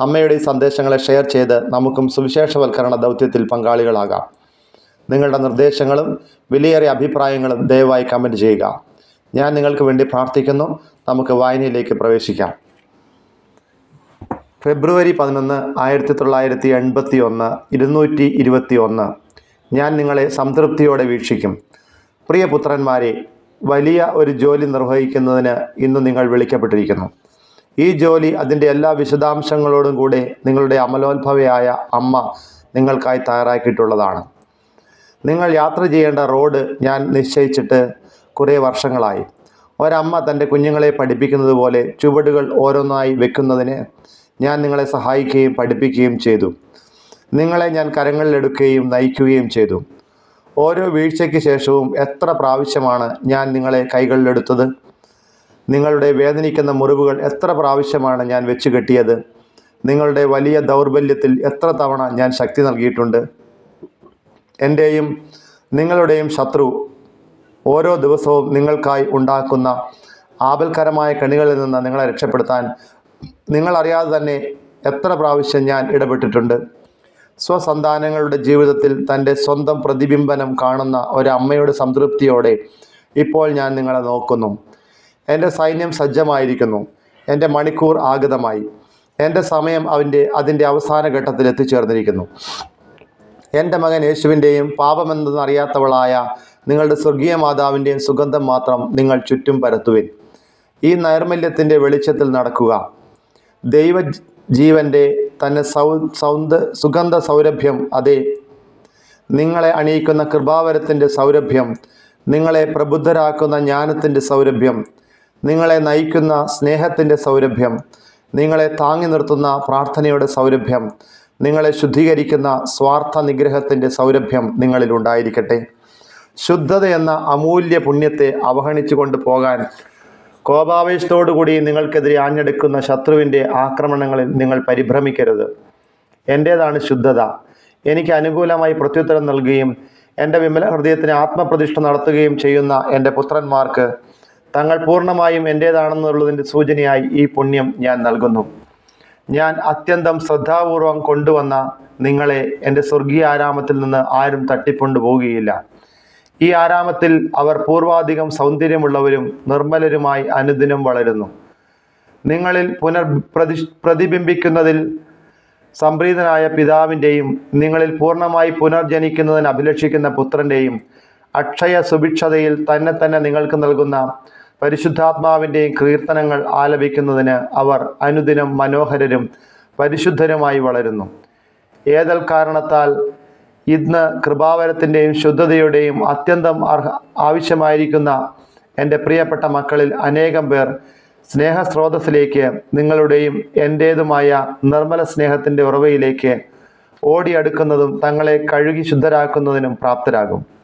അമ്മയുടെ ഈ സന്ദേശങ്ങളെ ഷെയർ ചെയ്ത് നമുക്കും സുവിശേഷവൽക്കരണ ദൗത്യത്തിൽ പങ്കാളികളാകാം. നിങ്ങളുടെ നിർദ്ദേശങ്ങളും വിലയേറിയ അഭിപ്രായങ്ങളും ദയവായി കമന്റ് ചെയ്യുക. ഞാൻ നിങ്ങൾക്ക് വേണ്ടി പ്രാർത്ഥിക്കുന്നു. നമുക്ക് വായനയിലേക്ക് പ്രവേശിക്കാം. ഫെബ്രുവരി പതിനൊന്ന് ആയിരത്തി തൊള്ളായിരത്തി എൺപത്തി ഒന്ന് ഇരുന്നൂറ്റി ഇരുപത്തി ഒന്ന് ഞാൻ നിങ്ങളെ സംതൃപ്തിയോടെ വീക്ഷിക്കും. പ്രിയ പുത്രന്മാരെ വലിയ ഒരു ജോലി നിർവഹിക്കുന്നതിന് ഇന്ന് നിങ്ങൾ വിളിക്കപ്പെട്ടിരിക്കുന്നു. ഈ ജോലി അതിന്റെ എല്ലാ വിശദാംശങ്ങളോടും കൂടെ നിങ്ങളുടെ അമലോത്ഭവയായ അമ്മ നിങ്ങൾക്കായി തയ്യാറാക്കിയിട്ടുള്ളതാണ്. നിങ്ങൾ യാത്ര ചെയ്യേണ്ട റോഡ് ഞാൻ നിശ്ചയിച്ചിട്ട് കുറേ വർഷങ്ങളായി. ഒരമ്മ തന്റെ കുഞ്ഞുങ്ങളെ പഠിപ്പിക്കുന്നത് പോലെ ചുവടുകൾ ഓരോന്നായി വെക്കുന്നതിന് ഞാൻ നിങ്ങളെ സഹായിക്കുകയും പഠിപ്പിക്കുകയും ചെയ്തു. നിങ്ങളെ ഞാൻ കരങ്ങളിലെടുക്കുകയും നയിക്കുകയും ചെയ്തു. ഓരോ വീഴ്ചയ്ക്ക് ശേഷവും എത്ര പ്രാവശ്യമാണ് ഞാൻ നിങ്ങളെ കൈകളിലെടുത്തത്? നിങ്ങളുടെ വേദനിക്കുന്ന മുറിവുകൾ എത്ര പ്രാവശ്യമാണ് ഞാൻ വെച്ച് കെട്ടിയത്? നിങ്ങളുടെ വലിയ ദൗർബല്യത്തിൽ എത്ര തവണ ഞാൻ ശക്തി നൽകിയിട്ടുണ്ട്? എന്റെയും നിങ്ങളുടെയും ശത്രു ഓരോ ദിവസവും നിങ്ങൾക്കായി ഉണ്ടാക്കുന്ന ആപൽക്കരമായ കണികളിൽ നിന്ന് നിങ്ങളെ രക്ഷപ്പെടുത്താൻ നിങ്ങളറിയാതെ തന്നെ എത്ര പ്രാവശ്യം ഞാൻ ഇടപെട്ടിട്ടുണ്ട്? സ്വസന്താനങ്ങളുടെ ജീവിതത്തിൽ തന്റെ സ്വന്തം പ്രതിബിംബനം കാണുന്ന ഒരമ്മയുടെ സംതൃപ്തിയോടെ ഇപ്പോൾ ഞാൻ നിങ്ങളെ നോക്കുന്നു. എന്റെ സൈന്യം സജ്ജമായിരിക്കുന്നു. എന്റെ മണിക്കൂർ ആഗതമായി. എന്റെ സമയം അവന്റെ അതിന്റെ അവസാന ഘട്ടത്തിൽ എത്തിച്ചേർന്നിരിക്കുന്നു. എന്റെ മകൻ യേശുവിന്റെയും പാപമെന്തെന്നറിയാത്തവളായ നിങ്ങളുടെ സ്വർഗീയ മാതാവിന്റെയും സുഗന്ധം മാത്രം നിങ്ങൾ ചുറ്റും പരത്തുവിൻ. ഈ നൈർമല്യത്തിന്റെ വെളിച്ചത്തിൽ നടക്കുക. ദൈവ ജീവന്റെ തന്നെ സൗ സൗന്ദ സുഗന്ധ സൗരഭ്യം അതെ. നിങ്ങളെ അണിയിക്കുന്ന കൃപാവരത്തിന്റെ സൗരഭ്യം നിങ്ങളെ പ്രബുദ്ധരാക്കുന്ന ജ്ഞാനത്തിന്റെ സൗരഭ്യം നിങ്ങളെ നയിക്കുന്ന സ്നേഹത്തിന്റെ സൗരഭ്യം നിങ്ങളെ താങ്ങി നിർത്തുന്ന പ്രാർത്ഥനയുടെ സൗരഭ്യം നിങ്ങളെ ശുദ്ധീകരിക്കുന്ന സ്വാർത്ഥ നിഗ്രഹത്തിന്റെ സൗരഭ്യം നിങ്ങളിൽ ഉണ്ടായിരിക്കട്ടെ. ശുദ്ധത എന്ന അമൂല്യ പുണ്യത്തെ അവഗണിച്ചു കൊണ്ട് പോകാൻ കോപാവേശത്തോടുകൂടി നിങ്ങൾക്കെതിരെ ആഞ്ഞെടുക്കുന്ന ശത്രുവിന്റെ ആക്രമണങ്ങളിൽ നിങ്ങൾ പരിഭ്രമിക്കരുത്. എന്റേതാണ് ശുദ്ധത. എനിക്ക് അനുകൂലമായി പ്രത്യുത്തരം നൽകുകയും എന്റെ വിമല ഹൃദയത്തിന് ആത്മപ്രതിഷ്ഠ നടത്തുകയും ചെയ്യുന്ന എന്റെ പുത്രന്മാർക്ക് തങ്ങൾ പൂർണമായും എന്റേതാണെന്നുള്ളതിന്റെ സൂചനയായി ഈ പുണ്യം ഞാൻ നൽകുന്നു. ഞാൻ അത്യന്തം ശ്രദ്ധാപൂർവം കൊണ്ടുവന്ന നിങ്ങളെ എന്റെ സ്വർഗീയ ആരാമത്തിൽ നിന്ന് ആരും തട്ടിക്കൊണ്ടു പോവുകയില്ല. ഈ ആരാമത്തിൽ അവർ പൂർവാധികം സൗന്ദര്യമുള്ളവരും നിർമ്മലരുമായി അനുദിനം വളരുന്നു. നിങ്ങളിൽ പുനർ പ്രതി പ്രതിബിംബിക്കുന്നതിൽ സംപ്രീതനായ പിതാവിന്റെയും നിങ്ങളിൽ പൂർണമായി പുനർജനിക്കുന്നതിന് അഭിലഷിക്കുന്ന പുത്രന്റെയും അക്ഷയ സുഭിക്ഷതയിൽ തന്നെ തന്നെ നിങ്ങൾക്ക് നൽകുന്ന പരിശുദ്ധാത്മാവിന്റെയും കീർത്തനങ്ങൾ ആലപിക്കുന്നതിന് അവർ അനുദിനം മനോഹരരും പരിശുദ്ധരുമായി വളരുന്നു. ഏതൽ കാരണത്താൽ ഇന്ന് കൃപാവരത്തിന്റെയും ശുദ്ധതയുടെയും അത്യന്തം അർഹ ആവശ്യമായിരിക്കുന്ന എന്റെ പ്രിയപ്പെട്ട മക്കളിൽ അനേകം പേർ സ്നേഹസ്രോതസ്സിലേക്ക് നിങ്ങളുടെയും എന്റേതുമായ നിർമ്മല സ്നേഹത്തിന്റെ ഉറവയിലേക്ക് ഓടിയടുക്കുന്നതും തങ്ങളെ കഴുകി ശുദ്ധരാക്കുന്നതിനും പ്രാപ്തരാകും.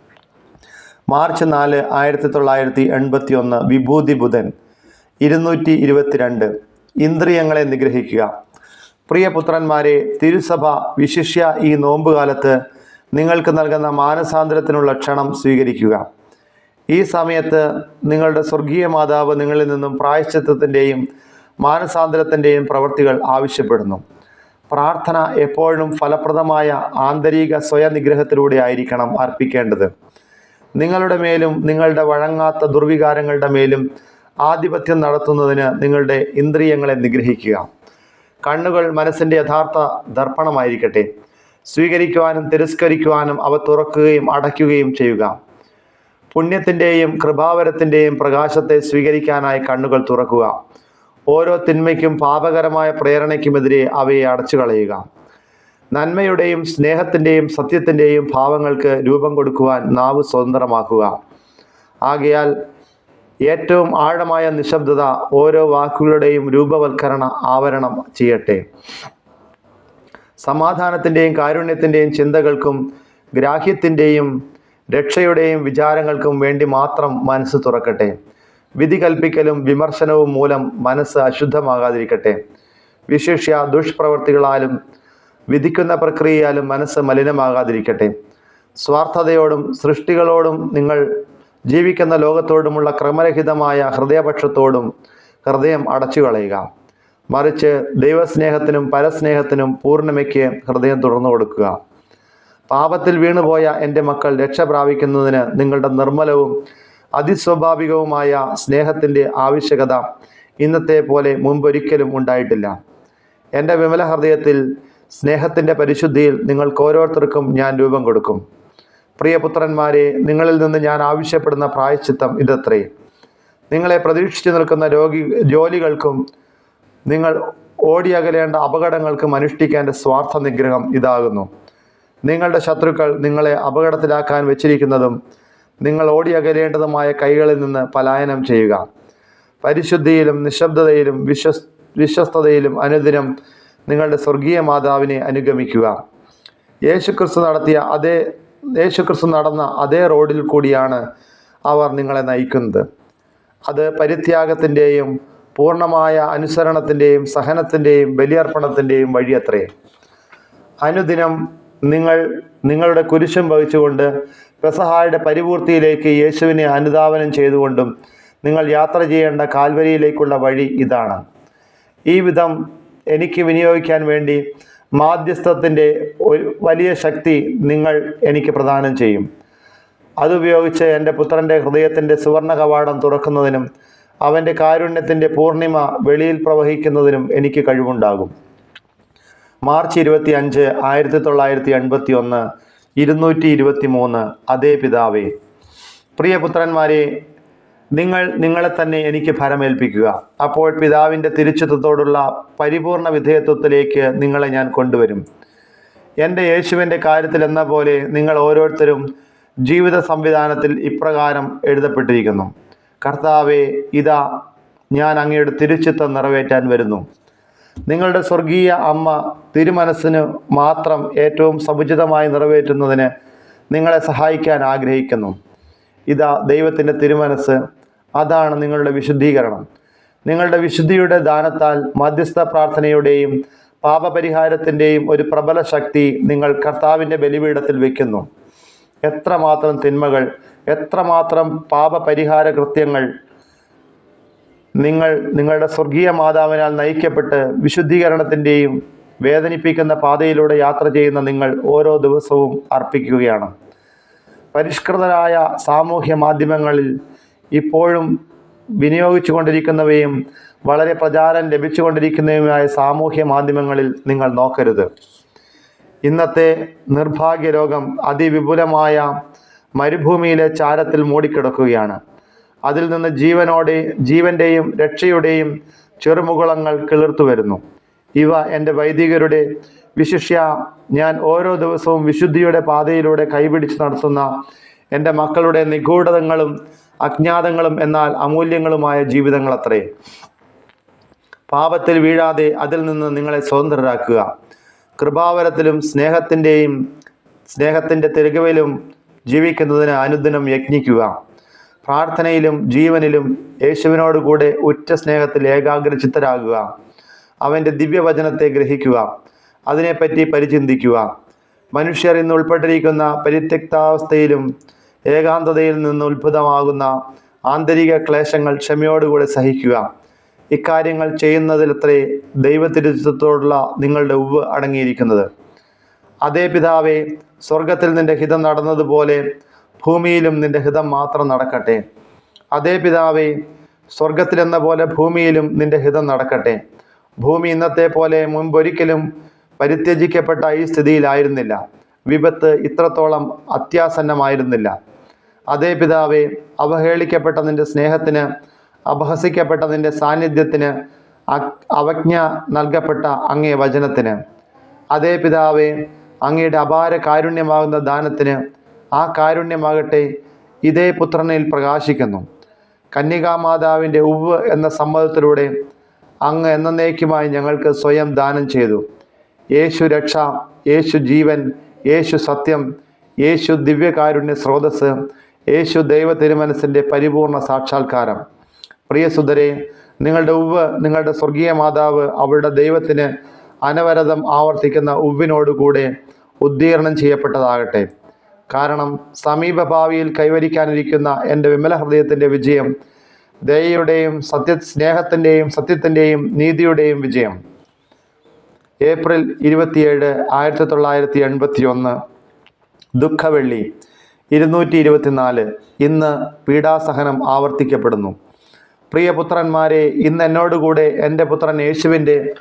മാർച്ച് നാല് ആയിരത്തി തൊള്ളായിരത്തി എൺപത്തി ഒന്ന് വിഭൂതി ബുധൻ ഇരുന്നൂറ്റി ഇരുപത്തിരണ്ട്. ഇന്ദ്രിയങ്ങളെ നിഗ്രഹിക്കുക. പ്രിയപുത്രന്മാരെ തിരുസഭ വിശിഷ്യ ഈ നോമ്പുകാലത്ത് നിങ്ങൾക്ക് നൽകുന്ന മാനസാന്തരത്തിനുള്ള ക്ഷണം സ്വീകരിക്കുക. ഈ സമയത്ത് നിങ്ങളുടെ സ്വർഗീയ മാതാവ് നിങ്ങളിൽ നിന്നും പ്രായശ്ചിത്വത്തിന്റെയും മാനസാന്തരത്തിന്റെയും പ്രവൃത്തികൾ ആവശ്യപ്പെടുന്നു. പ്രാർത്ഥന എപ്പോഴും ഫലപ്രദമായ ആന്തരിക സ്വയനിഗ്രഹത്തിലൂടെ ആയിരിക്കണം അർപ്പിക്കേണ്ടത്. നിങ്ങളുടെ മേലും നിങ്ങളുടെ വഴങ്ങാത്ത ദുർവികാരങ്ങളുടെ മേലും ആധിപത്യം നടത്തുന്നതിന് നിങ്ങളുടെ ഇന്ദ്രിയങ്ങളെ നിഗ്രഹിക്കുക. കണ്ണുകൾ മനസ്സിന്റെ യഥാർത്ഥ ദർപ്പണമായിരിക്കട്ടെ. സ്വീകരിക്കുവാനും തിരസ്കരിക്കുവാനും അവ തുറക്കുകയും അടയ്ക്കുകയും ചെയ്യുക. പുണ്യത്തിന്റെയും കൃപാവരത്തിന്റെയും പ്രകാശത്തെ സ്വീകരിക്കാനായി കണ്ണുകൾ തുറക്കുക. ഓരോ തിന്മയ്ക്കും പാപകരമായ പ്രേരണയ്ക്കുമെതിരെ അവയെ അടച്ചു കളയുക നന്മയുടെയും സ്നേഹത്തിന്റെയും സത്യത്തിന്റെയും ഭാവങ്ങൾക്ക് രൂപം കൊടുക്കുവാൻ നാവ് സ്വതന്ത്രമാക്കുക. ആകയാൽ ഏറ്റവും ആഴമായ നിശബ്ദത ഓരോ വാക്കുകളുടെയും രൂപവൽക്കരണ ആവരണം ചെയ്യട്ടെ. സമാധാനത്തിന്റെയും കാരുണ്യത്തിന്റെയും ചിന്തകൾക്കും ഗ്രാഹ്യത്തിന്റെയും രക്ഷയുടെയും വിചാരങ്ങൾക്കും വേണ്ടി മാത്രം മനസ്സ് തുറക്കട്ടെ. വിധി കൽപ്പിക്കലും വിമർശനവും മൂലം മനസ്സ് അശുദ്ധമാകാതിരിക്കട്ടെ. വിശേഷ്യ ദുഷ്പ്രവൃത്തികളാലും വിധിക്കുന്ന പ്രക്രിയയാലും മനസ്സ് മലിനമാകാതിരിക്കട്ടെ. സ്വാർത്ഥതയോടും സൃഷ്ടികളോടും നിങ്ങൾ ജീവിക്കുന്ന ലോകത്തോടുമുള്ള ക്രമരഹിതമായ ഹൃദയപക്ഷത്തോടും ഹൃദയം അടച്ചു കളയുക മറിച്ച് ദൈവസ്നേഹത്തിനും പരസ്നേഹത്തിനും പൂർണിമയ്ക്ക് ഹൃദയം തുറന്നു കൊടുക്കുക. പാപത്തിൽ വീണുപോയ എന്റെ മക്കൾ രക്ഷ പ്രാപിക്കുന്നതിന് നിങ്ങളുടെ നിർമ്മലവും അതിസ്വാഭാവികവുമായ സ്നേഹത്തിന്റെ ആവശ്യകത ഇന്നത്തെ പോലെ മുമ്പൊരിക്കലും ഉണ്ടായിട്ടില്ല. എന്റെ വിമല ഹൃദയത്തിൽ സ്നേഹത്തിന്റെ പരിശുദ്ധിയിൽ നിങ്ങൾക്ക് ഓരോരുത്തർക്കും ഞാൻ രൂപം കൊടുക്കും. പ്രിയപുത്രന്മാരെ നിങ്ങളിൽ നിന്ന് ഞാൻ ആവശ്യപ്പെടുന്ന പ്രായശ്ചിത്തം ഇതത്രേ. നിങ്ങളെ പ്രതീക്ഷിച്ചു നിൽക്കുന്ന രോഗി ജോലികൾക്കും നിങ്ങൾ ഓടിയകലേണ്ട അപകടങ്ങൾക്കും അനുഷ്ഠിക്കേണ്ട സ്വാർത്ഥ നിഗ്രഹം ഇതാകുന്നു. നിങ്ങളുടെ ശത്രുക്കൾ നിങ്ങളെ അപകടത്തിലാക്കാൻ വെച്ചിരിക്കുന്നതും നിങ്ങൾ ഓടിയകലേണ്ടതുമായ കൈകളിൽ നിന്ന് പലായനം ചെയ്യുക. പരിശുദ്ധിയിലും നിശബ്ദതയിലും വിശ്വസ് വിശ്വസ്തതയിലും അനുദിനം നിങ്ങളുടെ സ്വർഗീയ മാതാവിനെ അനുഗമിക്കുക. യേശുക്രിസ്തു നടത്തിയ അതേ യേശുക്രിസ്തു നടന്ന അതേ റോഡിൽ കൂടിയാണ് അവർ നിങ്ങളെ നയിക്കുന്നത്. അത് പരിത്യാഗത്തിന്റെയും പൂർണമായ അനുസരണത്തിന്റെയും സഹനത്തിന്റെയും ബലിയർപ്പണത്തിന്റെയും വഴിയത്രേ. അനുദിനം നിങ്ങൾ നിങ്ങളുടെ കുരിശും വഹിച്ചുകൊണ്ട് പെസഹായുടെ പരിപൂർത്തിയിലേക്ക് യേശുവിനെ അനുധാവനം ചെയ്തുകൊണ്ടും നിങ്ങൾ യാത്ര ചെയ്യേണ്ട കാൽവരിയിലേക്കുള്ള വഴി ഇതാണ്. ഈ വിധം എനിക്ക് വിനിയോഗിക്കാൻ വേണ്ടി മാധ്യസ്ഥത്തിന്റെ ഒരു വലിയ ശക്തി നിങ്ങൾ എനിക്ക് പ്രദാനം ചെയ്യും. അതുപയോഗിച്ച് എന്റെ പുത്രന്റെ ഹൃദയത്തിന്റെ സുവർണ കവാടം തുറക്കുന്നതിനും അവന്റെ കാരുണ്യത്തിന്റെ പൂർണിമ വെളിയിൽ പ്രവഹിക്കുന്നതിനും എനിക്ക് കഴിവുണ്ടാകും. മാർച്ച് ഇരുപത്തി അഞ്ച് ആയിരത്തി തൊള്ളായിരത്തി എൺപത്തി ഒന്ന് ഇരുന്നൂറ്റി ഇരുപത്തി മൂന്ന് അതേ പിതാവേ. പ്രിയപുത്രന്മാരെ നിങ്ങൾ നിങ്ങളെ തന്നെ എനിക്ക് ഫലമേൽപ്പിക്കുക അപ്പോൾ പിതാവിന്റെ തിരിച്ചുത്തോടുള്ള പരിപൂർണ വിധേയത്വത്തിലേക്ക് നിങ്ങളെ ഞാൻ കൊണ്ടുവരും. എന്റെ യേശുവിന്റെ കാര്യത്തിൽ എന്ന പോലെ നിങ്ങൾ ഓരോരുത്തരും ജീവിത സംവിധാനത്തിൽ ഇപ്രകാരം എഴുതപ്പെട്ടിരിക്കുന്നു. കർത്താവെ ഇതാ ഞാൻ അങ്ങയുടെ തിരുച്ചിത്തം നിറവേറ്റാൻ വരുന്നു. നിങ്ങളുടെ സ്വർഗീയ അമ്മ തിരുമനസ്സിന് മാത്രം ഏറ്റവും സമുചിതമായി നിറവേറ്റുന്നതിന് നിങ്ങളെ സഹായിക്കാൻ ആഗ്രഹിക്കുന്നു. ഇതാ ദൈവത്തിന്റെ തിരുമനസ് അതാണ് നിങ്ങളുടെ വിശുദ്ധീകരണം. നിങ്ങളുടെ വിശുദ്ധിയുടെ ദാനത്താൽ മധ്യസ്ഥ പ്രാർത്ഥനയുടെയും പാപപരിഹാരത്തിന്റെയും ഒരു പ്രബല ശക്തി നിങ്ങൾ കർത്താവിന്റെ ബലിപീഠത്തിൽ വയ്ക്കുന്നു എത്രമാത്രം തിന്മകൾ എത്രമാത്രം പാപപരിഹാര കൃത്യങ്ങൾ നിങ്ങൾ നിങ്ങളുടെ സ്വർഗീയ മാതാവിനാൽ നയിക്കപ്പെട്ട് വിശുദ്ധീകരണത്തിന്റെയും വേദനിപ്പിക്കുന്ന പാതയിലൂടെ യാത്ര ചെയ്യുന്ന നിങ്ങൾ ഓരോ ദിവസവും അർപ്പിക്കുകയാണ്. പരിഷ്കൃതരായ സാമൂഹ്യ മാധ്യമങ്ങളിൽ ഇപ്പോഴും വിനിയോഗിച്ചു കൊണ്ടിരിക്കുന്നവയും വളരെ പ്രചാരം ലഭിച്ചുകൊണ്ടിരിക്കുന്നവയുമായ സാമൂഹ്യ മാധ്യമങ്ങളിൽ നിങ്ങൾ നോക്കരുത്. ഇന്നത്തെ നിർഭാഗ്യ രോഗം അതിവിപുലമായ മരുഭൂമിയിലെ ചാരത്തിൽ മൂടിക്കിടക്കുകയാണ്. അതിൽ നിന്ന് ജീവനോടെ ജീവന്റെയും രക്ഷയുടെയും ചെറുമുകുളങ്ങൾ കിളിർത്തു വരുന്നു. ഇവ എന്റെ വൈദികരുടെ വിശിഷ്യ ഞാൻ ഓരോ ദിവസവും വിശുദ്ധിയുടെ പാതയിലൂടെ കൈപിടിച്ച് നടത്തുന്ന എന്റെ മക്കളുടെ നിഗൂഢതകളും അജ്ഞാതങ്ങളും എന്നാൽ അമൂല്യങ്ങളുമായ ജീവിതങ്ങളത്രേ. പാപത്തിൽ വീഴാതെ അതിൽ നിന്ന് നിങ്ങളെ സ്വതന്ത്രരാക്കുക. കൃപാവരത്തിലും സ്നേഹത്തിന്റെയും സ്നേഹത്തിന്റെ തിരകവിലും ജീവിക്കുന്നതിന് അനുദിനം യജ്ഞിക്കുക. പ്രാർത്ഥനയിലും ജീവനിലും യേശുവിനോട് കൂടെ ഉറ്റ സ്നേഹത്തിൽ ഏകാഗ്രചിത്തരാകുക. അവന്റെ ദിവ്യവചനത്തെ ഗ്രഹിക്കുക. അതിനെപ്പറ്റി പരിചിന്തിക്കുക. മനുഷ്യർ ഇന്ന് ഉൾപ്പെട്ടിരിക്കുന്ന പരിത്യക്താവസ്ഥയിലും ഏകാന്തതയിൽ നിന്ന് ഉത്ഭുതമാകുന്ന ആന്തരിക ക്ലേശങ്ങൾ ക്ഷമയോടുകൂടെ സഹിക്കുക. ഇക്കാര്യങ്ങൾ ചെയ്യുന്നതിലത്രേ ദൈവത്തിരുത്തത്തോടുള്ള നിങ്ങളുടെ ഉവ് അടങ്ങിയിരിക്കുന്നത്. അതേ പിതാവേ സ്വർഗത്തിൽ നിന്റെ ഹിതം നടന്നതുപോലെ ഭൂമിയിലും നിന്റെ ഹിതം മാത്രം നടക്കട്ടെ. അതേ പിതാവേ സ്വർഗത്തിലെന്ന പോലെ ഭൂമിയിലും നിന്റെ ഹിതം നടക്കട്ടെ. ഭൂമി ഇന്നത്തെ പോലെ മുൻപൊരിക്കലും പരിത്യജിക്കപ്പെട്ട ഈ സ്ഥിതിയിലായിരുന്നില്ല. വിപത്ത് ഇത്രത്തോളം അത്യാസന്നമായിരുന്നില്ല. അതേ പിതാവെ അവഹേളിക്കപ്പെട്ട നിന്റെ സ്നേഹത്തിന് അപഹസിക്കപ്പെട്ട നിന്റെ സാന്നിധ്യത്തിന് അവജ്ഞ നൽകപ്പെട്ട അങ്ങേ വചനത്തിന്. അതേ പിതാവെ അങ്ങയുടെ അപാര കാരുണ്യമാകുന്ന ദാനത്തിന് ആ കാരുണ്യമാകട്ടെ ഇതേ പുത്രനിൽ പ്രകാശിക്കുന്നു. കന്യകാമാതാവിന്റെ ഉവ് എന്ന സമ്മതത്തിലൂടെ അങ്ങ് എന്നേക്കുമായി ഞങ്ങൾക്ക് സ്വയം ദാനം ചെയ്തു. യേശു രക്ഷ യേശു ജീവൻ യേശു സത്യം യേശു ദിവ്യകാരുണ്യ സ്രോതസ് യേശു ദൈവ തിരുമനസിന്റെ പരിപൂർണ സാക്ഷാത്കാരം. പ്രിയ നിങ്ങളുടെ ഉവ്വ് നിങ്ങളുടെ സ്വർഗീയ മാതാവ് അവരുടെ ദൈവത്തിന് അനവരതം ആവർത്തിക്കുന്ന ഉവ്വിനോടുകൂടെ ഉദ്ധീർണം ചെയ്യപ്പെട്ടതാകട്ടെ. കാരണം സമീപഭാവിയിൽ കൈവരിക്കാനിരിക്കുന്ന എന്റെ വിമല ഹൃദയത്തിന്റെ വിജയം ദയയുടെയും സത്യ സ്നേഹത്തിന്റെയും സത്യത്തിന്റെയും നീതിയുടെയും വിജയം. ഏപ്രിൽ ഇരുപത്തിയേഴ് ആയിരത്തി തൊള്ളായിരത്തി എൺപത്തി ഒന്ന് ദുഃഖവെള്ളി. ഇരുന്നൂറ്റി ഇരുപത്തിനാല് ഇന്ന് പീഡാസഹനം ആവർത്തിക്കപ്പെടുന്നു. പ്രിയപുത്രന്മാരെ ഇന്ന് എന്നോടുകൂടെ എന്റെ പുത്രൻ യേശുവിന്റെ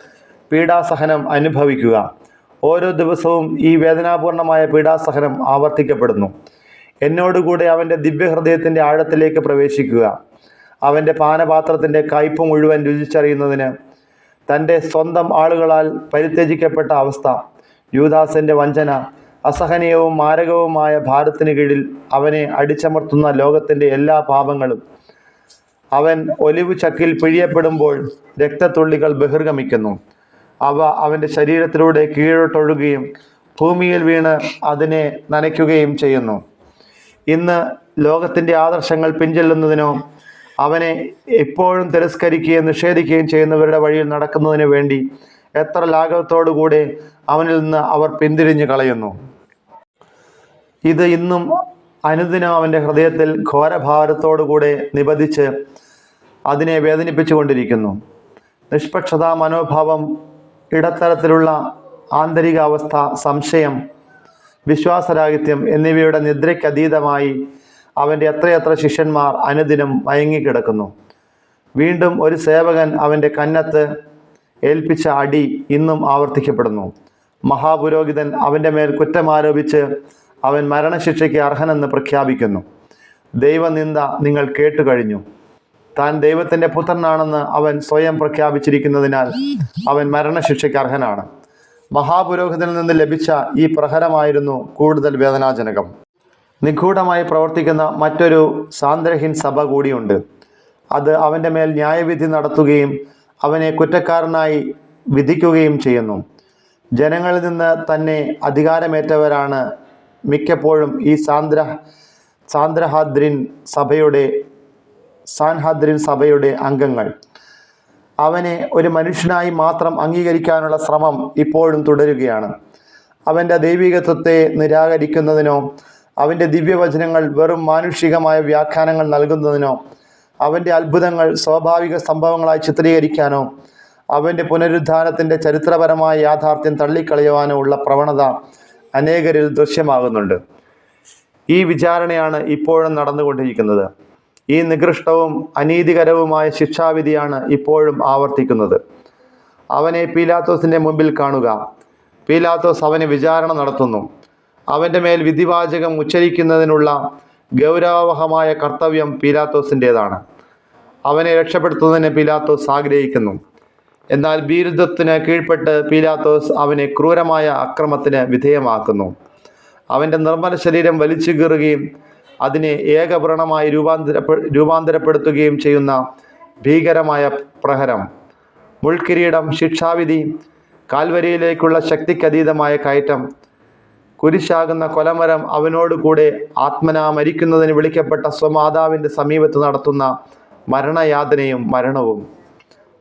പീഡാസഹനം അനുഭവിക്കുക. ഓരോ ദിവസവും ഈ വേദനാപൂർണമായ പീഡാസഹനം ആവർത്തിക്കപ്പെടുന്നു. എന്നോടുകൂടെ അവന്റെ ദിവ്യഹൃദയത്തിന്റെ ആഴത്തിലേക്ക് പ്രവേശിക്കുക. അവന്റെ പാനപാത്രത്തിന്റെ കയ്പ് മുഴുവൻ രുചിച്ചറിയുന്നതിന് തന്റെ സ്വന്തം ആളുകളാൽ പരിത്യജിക്കപ്പെട്ട അവസ്ഥ യൂദാസിന്റെ വഞ്ചന അസഹനീയവും മാരകവുമായ ഭാരത്തിന് കീഴിൽ അവനെ അടിച്ചമർത്തുന്ന ലോകത്തിന്റെ എല്ലാ പാപങ്ങളും അവൻ ഒലിവ് ചക്കിൽ പിഴിയപ്പെടുമ്പോൾ രക്തത്തുള്ളികൾ ബഹിർഗമിക്കുന്നു. അവ അവന്റെ ശരീരത്തിലൂടെ കീഴോട്ടൊഴുകുകയും ഭൂമിയിൽ വീണ് അതിനെ നനയ്ക്കുകയും ചെയ്യുന്നു. ഇന്ന് ലോകത്തിന്റെ ആദർശങ്ങൾ പിൻചെല്ലുന്നതിനോ അവനെ എപ്പോഴും തിരസ്കരിക്കുകയും നിഷേധിക്കുകയും ചെയ്യുന്നവരുടെ വഴിയിൽ നടക്കുന്നതിന് വേണ്ടി എത്ര ലാഘവത്തോടുകൂടെ അവനിൽ നിന്ന് അവർ പിന്തിരിഞ്ഞു കളയുന്നു. ഇത് ഇന്നും അനുദിനം അവന്റെ ഹൃദയത്തിൽ ഘോരഭാരത്തോടുകൂടെ നിബന്ധിച്ച് അതിനെ വേദനിപ്പിച്ചുകൊണ്ടിരിക്കുന്നു. നിഷ്പക്ഷതാ മനോഭാവം ഇടത്തരത്തിലുള്ള ആന്തരികാവസ്ഥ സംശയം വിശ്വാസരാഹിത്യം എന്നിവയുടെ നിദ്രയ്ക്കതീതമായി അവന്റെ എത്രയെത്ര ശിഷ്യന്മാർ അനുദിനം മയങ്ങിക്കിടക്കുന്നു. വീണ്ടും ഒരു സേവകൻ അവന്റെ കന്നത്ത് ഏൽപ്പിച്ച അടി ഇന്നും ആവർത്തിക്കപ്പെടുന്നു. മഹാപുരോഹിതൻ അവന്റെ മേൽ കുറ്റമാരോപിച്ച് അവൻ മരണശിക്ഷയ്ക്ക് അർഹനെന്ന് പ്രഖ്യാപിക്കുന്നു. ദൈവനിന്ദ നിങ്ങൾ കേട്ടു കഴിഞ്ഞു താൻ ദൈവത്തിന്റെ പുത്രനാണെന്ന് അവൻ സ്വയം പ്രഖ്യാപിച്ചിരിക്കുന്നതിനാൽ അവൻ മരണശിക്ഷയ്ക്ക് അർഹനാണ്. മഹാപുരോഹിതനിൽ നിന്ന് ലഭിച്ച ഈ പ്രഹരമായിരുന്നു കൂടുതൽ വേദനാജനകം. നിഗൂഢമായി പ്രവർത്തിക്കുന്ന മറ്റൊരു സാന്ദ്രഹീൻ സഭ കൂടിയുണ്ട്. അത് അവന്റെ മേൽ ന്യായവിധി നടത്തുകയും അവനെ കുറ്റക്കാരനായി വിധിക്കുകയും ചെയ്യുന്നു. ജനങ്ങളിൽ നിന്ന് തന്നെ അധികാരമേറ്റവരാണ് മിക്കപ്പോഴും ഈ സാന്ദ്ര സാന്ദ്രഹാദ്രിൻ സഭയുടെ സാൻഹാദ്രിൻ സഭയുടെ അംഗങ്ങൾ. അവനെ ഒരു മനുഷ്യനായി മാത്രം അംഗീകരിക്കാനുള്ള ശ്രമം ഇപ്പോഴും തുടരുകയാണ്. അവന്റെ ദൈവികത്വത്തെ നിരാകരിക്കുന്നതിനോ അവന്റെ ദിവ്യവചനങ്ങൾ വെറും മാനുഷികമായ വ്യാഖ്യാനങ്ങൾ നൽകുന്നതിനോ അവന്റെ അത്ഭുതങ്ങൾ സ്വാഭാവിക സംഭവങ്ങളായി ചിത്രീകരിക്കാനോ അവന്റെ പുനരുദ്ധാനത്തിന്റെ ചരിത്രപരമായ യാഥാർത്ഥ്യം തള്ളിക്കളയുവാനോ ഉള്ള പ്രവണത അനേകരിൽ ദൃശ്യമാകുന്നുണ്ട്. ഈ വിചാരണയാണ് ഇപ്പോഴും നടന്നുകൊണ്ടിരിക്കുന്നത്. ഈ നികൃഷ്ടവും അനീതികരവുമായ ശിക്ഷാവിധിയാണ് ഇപ്പോഴും ആവർത്തിക്കുന്നത്. അവനെ പീലാത്തോസിന്റെ മുമ്പിൽ കാണുക. പീലാത്തോസ് അവന് വിചാരണ നടത്തുന്നു. അവന്റെ മേൽ വിധിവാചകം ഉച്ചരിക്കുന്നതിനുള്ള ഗൗരവഹമായ കർത്തവ്യം പീലാത്തോസിന്റേതാണ് അവനെ രക്ഷപ്പെടുത്തുന്നതിന് പീലാത്തോസ് ആഗ്രഹിക്കുന്നു. എന്നാൽ ബീരുദത്തിന് കീഴ്പ്പെട്ട് പീലാത്തോസ് അവനെ ക്രൂരമായ അക്രമത്തിന് വിധേയമാക്കുന്നു. അവന്റെ നിർമ്മല ശരീരം വലിച്ചു കീറുകയും അതിനെ ഏകവ്രണമായി രൂപാന്തരപ്പെ രൂപാന്തരപ്പെടുത്തുകയും ചെയ്യുന്ന ഭീകരമായ പ്രഹരം. മുൾക്കിരീടം ശിക്ഷാവിധി കാൽവരിയിലേക്കുള്ള ശക്തിക്കതീതമായ കയറ്റം കുരിശാകുന്ന കൊലമരം അവനോട് കൂടെ ആത്മനാ മരിക്കുന്നതിന് വിളിക്കപ്പെട്ട സ്വമാതാവിന്റെ സമീപത്ത് നടത്തുന്ന മരണയാതനയും മരണവും.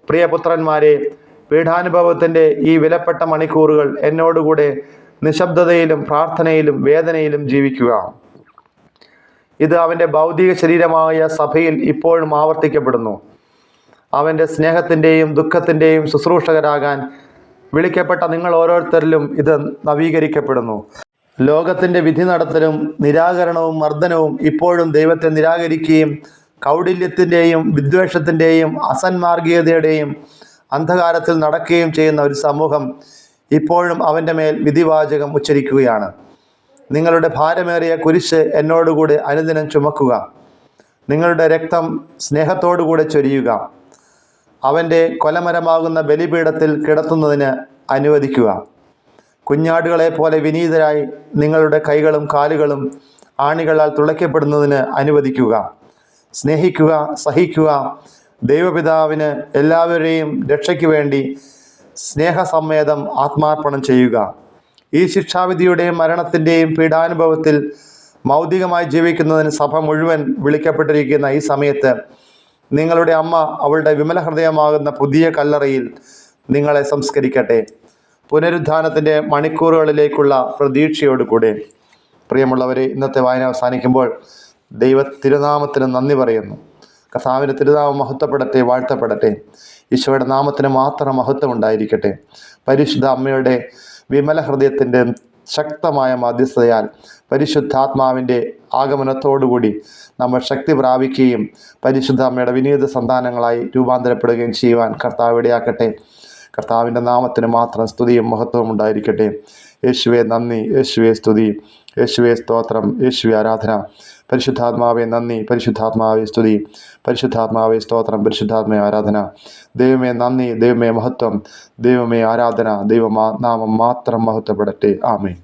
പ്രിയപുത്രന്മാരെ പീഠാനുഭവത്തിന്റെ ഈ വിലപ്പെട്ട മണിക്കൂറുകൾ എന്നോടുകൂടെ നിശബ്ദതയിലും പ്രാർത്ഥനയിലും വേദനയിലും ജീവിക്കുക. ഇത് അവന്റെ ഭൗതിക ശരീരമായ സഭയിൽ ഇപ്പോഴും ആവർത്തിക്കപ്പെടുന്നു. അവന്റെ സ്നേഹത്തിന്റെയും ദുഃഖത്തിന്റെയും ശുശ്രൂഷകരാകാൻ വിളിക്കപ്പെട്ട നിങ്ങൾ ഓരോരുത്തരിലും ഇത് നവീകരിക്കപ്പെടുന്നു. ലോകത്തിന്റെ വിധി നടത്തലും നിരാകരണവും മർദ്ദനവും ഇപ്പോഴും ദൈവത്തെ നിരാകരിക്കുകയും കൗടില്യത്തിന്റെയും വിദ്വേഷത്തിന്റെയും അസന്മാർഗീയതയുടെയും അന്ധകാരത്തിൽ നടക്കുകയും ചെയ്യുന്ന ഒരു സമൂഹം ഇപ്പോഴും അവന്റെ മേൽ വിധിവാചകം ഉച്ചരിക്കുകയാണ്. നിങ്ങളുടെ ഭാരമേറിയ കുരിശ് എന്നോടുകൂടെ അനുദിനം ചുമക്കുക. നിങ്ങളുടെ രക്തം സ്നേഹത്തോടുകൂടെ ചൊരിയുക. അവന്റെ കൊലമരമാകുന്ന ബലിപീഠത്തിൽ കിടത്തുന്നതിന് അനുവദിക്കുക. കുഞ്ഞാടുകളെ പോലെ വിനീതരായി നിങ്ങളുടെ കൈകളും കാലുകളും ആണികളാൽ തുളയ്ക്കപ്പെടുന്നതിന് അനുവദിക്കുക. സ്നേഹിക്കുക സഹിക്കുക ദൈവപിതാവിന് എല്ലാവരെയും രക്ഷയ്ക്ക് വേണ്ടി സ്നേഹസമ്മേതം ആത്മാർപ്പണം ചെയ്യുക. ഈ ശിക്ഷാവിധിയുടെയും മരണത്തിന്റെയും പീഡാനുഭവത്തിൽ മൗതികമായി ജീവിക്കുന്നതിന് സഭ മുഴുവൻ വിളിക്കപ്പെട്ടിരിക്കുന്ന ഈ സമയത്ത് നിങ്ങളുടെ അമ്മ അവളുടെ വിമല ഹൃദയമാകുന്ന പുതിയ കല്ലറയിൽ നിങ്ങളെ സംസ്കരിക്കട്ടെ. പുനരുദ്ധാനത്തിന്റെ മണിക്കൂറുകളിലേക്കുള്ള പ്രതീക്ഷയോടുകൂടെ. പ്രിയമുള്ളവരെ ഇന്നത്തെ വായന അവസാനിക്കുമ്പോൾ ദൈവ തിരുനാമത്തിന് നന്ദി പറയുന്നു. കർത്താവിന്റെ തിരുനാമം മഹത്വപ്പെടട്ടെ വാഴ്ത്തപ്പെടട്ടെ. ഈശോയുടെ നാമത്തിന് മാത്രം മഹത്വം ഉണ്ടായിരിക്കട്ടെ പരിശുദ്ധ അമ്മയുടെ വിമല ഹൃദയത്തിന്റെ ശക്തമായ മധ്യസ്ഥതയാൽ പരിശുദ്ധാത്മാവിന്റെ ആഗമനത്തോടുകൂടി നമ്മൾ ശക്തി പ്രാപിക്കുകയും പരിശുദ്ധ അമ്മയുടെ വിനീത സന്താനങ്ങളായി രൂപാന്തരപ്പെടുകയും ചെയ്യുവാൻ കർത്താവ് ഇടയാക്കട്ടെ. കർത്താവിന്റെ നാമത്തിന് മാത്രം സ്തുതിയും മഹത്വവും ഉണ്ടായിരിക്കട്ടെ. യേശുവേ നന്ദി യേശുവേ സ്തുതി യേശുവേ സ്തോത്രം യേശുവെ ആരാധന. പരിശുദ്ധാത്മാവെ നന്ദി. പരിശുദ്ധാത്മാവെ സ്തുതി. പരിശുദ്ധാത്മാവെ സ്തോത്രം. പരിശുദ്ധാത്മേ ആരാധന. ദൈവമേ നന്ദി. ദൈവമേ മഹത്വം. ദൈവമേ ആരാധന. ദൈവമാ നാമം മാത്രം മഹത്വപ്പെടട്ടെ. ആമേ